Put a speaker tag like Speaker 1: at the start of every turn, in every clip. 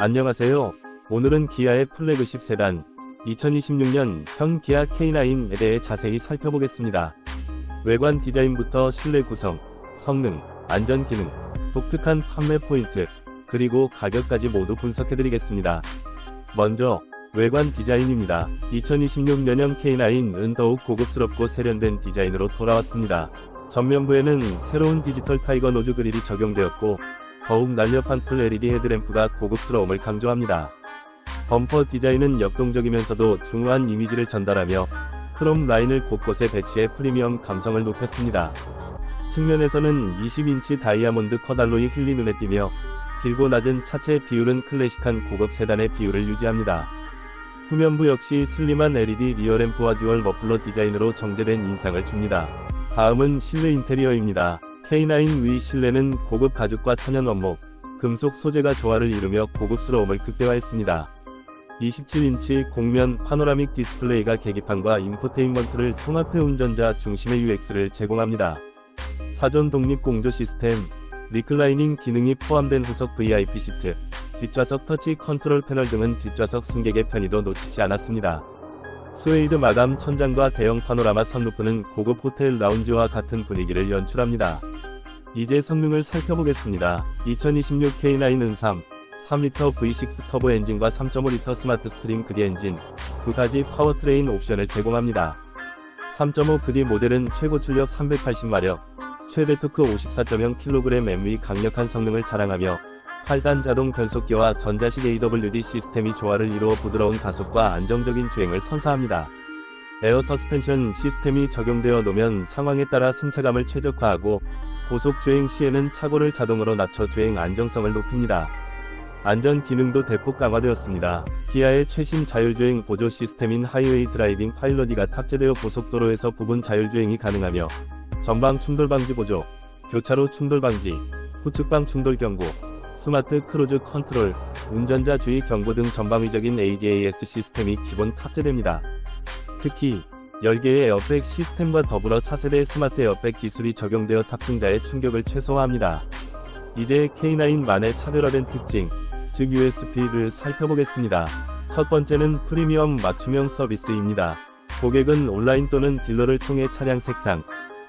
Speaker 1: 안녕하세요. 오늘은 기아의 플래그십 세단 2026년 현 기아 K9에 대해 자세히 살펴보겠습니다. 외관 디자인부터 실내 구성, 성능, 안전 기능, 독특한 판매 포인트, 그리고 가격까지 모두 분석해드리겠습니다. 먼저 외관 디자인입니다. 2026년형 K9은 더욱 고급스럽고 세련된 디자인으로 돌아왔습니다. 전면부에는 새로운 디지털 타이거 노즈 그릴이 적용되었고 더욱 날렵한 풀 LED 헤드램프가 고급스러움을 강조합니다. 범퍼 디자인은 역동적이면서도 중후한 이미지를 전달하며 크롬 라인을 곳곳에 배치해 프리미엄 감성을 높였습니다. 측면에서는 20인치 다이아몬드 컷알로이 휠이 눈에 띄며 길고 낮은 차체 비율은 클래식한 고급 세단의 비율을 유지합니다. 후면부 역시 슬림한 LED 리어램프와 듀얼 머플러 디자인으로 정제된 인상을 줍니다. 다음은 실내 인테리어입니다. K9 위 실내는 고급 가죽과 천연 원목, 금속 소재가 조화를 이루며 고급스러움을 극대화했습니다. 27인치 공면 파노라믹 디스플레이가 계기판과 인포테인먼트를 통합해 운전자 중심의 UX를 제공합니다. 사전 독립 공조 시스템, 리클라이닝 기능이 포함된 후석 VIP 시트, 뒷좌석 터치 컨트롤 패널 등은 뒷좌석 승객의 편의도 놓치지 않았습니다. 스웨이드 마감 천장과 대형 파노라마 선루프는 고급 호텔 라운지와 같은 분위기를 연출합니다. 이제 성능을 살펴보겠습니다. 2026 K9은 3, 3리터 V6 터보 엔진과 3.5리터 스마트 스트림 그디 엔진, 두 가지 파워트레인 옵션을 제공합니다. 3.5 그디 모델은 최고 출력 380마력, 최대 토크 54.0kg MV 강력한 성능을 자랑하며 8단 자동 변속기와 전자식 AWD 시스템이 조화를 이루어 부드러운 가속과 안정적인 주행을 선사합니다. 에어 서스펜션 시스템이 적용되어 노면 상황에 따라 승차감을 최적화하고 고속 주행 시에는 차고를 자동으로 낮춰 주행 안정성을 높입니다. 안전 기능도 대폭 강화되었습니다. 기아의 최신 자율주행 보조 시스템인 하이웨이 드라이빙 파일럿이가 탑재되어 고속도로에서 부분 자율주행이 가능하며 전방 충돌 방지 보조, 교차로 충돌 방지, 후측방 충돌 경고, 스마트 크루즈 컨트롤, 운전자 주의 경고 등 전방위적인 ADAS 시스템이 기본 탑재됩니다. 특히 10개의 에어백 시스템과 더불어 차세대 스마트 에어백 기술이 적용되어 탑승자의 충격을 최소화합니다. 이제 K9만의 차별화된 특징, 즉 USP를 살펴보겠습니다. 첫 번째는 프리미엄 맞춤형 서비스입니다. 고객은 온라인 또는 딜러를 통해 차량 색상,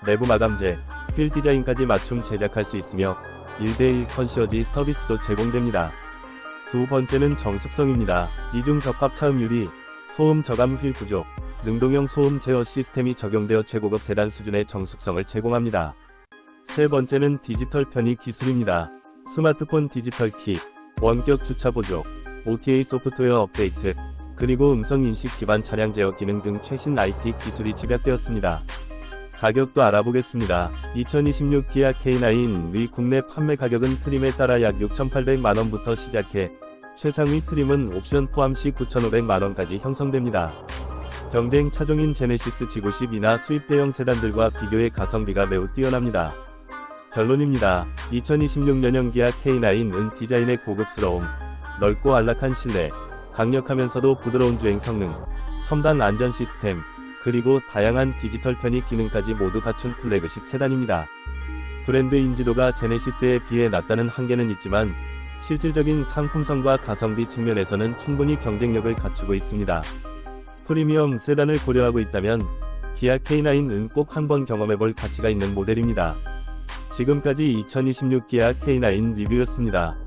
Speaker 1: 내부 마감재, 휠 디자인까지 맞춤 제작할 수 있으며 1대1 컨시어지 서비스도 제공됩니다. 두 번째는 정숙성입니다. 이중 적합 차음유리, 소음 저감 휠 구조, 능동형 소음 제어 시스템이 적용되어 최고급 세단 수준의 정숙성을 제공합니다. 세 번째는 디지털 편의 기술입니다. 스마트폰 디지털 키, 원격 주차 보조, OTA 소프트웨어 업데이트, 그리고 음성 인식 기반 차량 제어 기능 등 최신 IT 기술이 집약되었습니다. 가격도 알아보겠습니다. 2026 기아 K9 위 국내 판매 가격은 트림에 따라 약 6,800만원부터 시작해 최상위 트림은 옵션 포함 시 9,500만원까지 형성됩니다. 경쟁 차종인 제네시스 G90이나 수입 대형 세단들과 비교해 가성비가 매우 뛰어납니다. 결론입니다. 2026년형 기아 K9은 디자인의 고급스러움, 넓고 안락한 실내, 강력하면서도 부드러운 주행 성능, 첨단 안전 시스템, 그리고 다양한 디지털 편의 기능까지 모두 갖춘 플래그십 세단입니다. 브랜드 인지도가 제네시스에 비해 낮다는 한계는 있지만 실질적인 상품성과 가성비 측면에서는 충분히 경쟁력을 갖추고 있습니다. 프리미엄 세단을 고려하고 있다면 기아 K9은 꼭 한번 경험해볼 가치가 있는 모델입니다. 지금까지 2026 기아 K9 리뷰였습니다.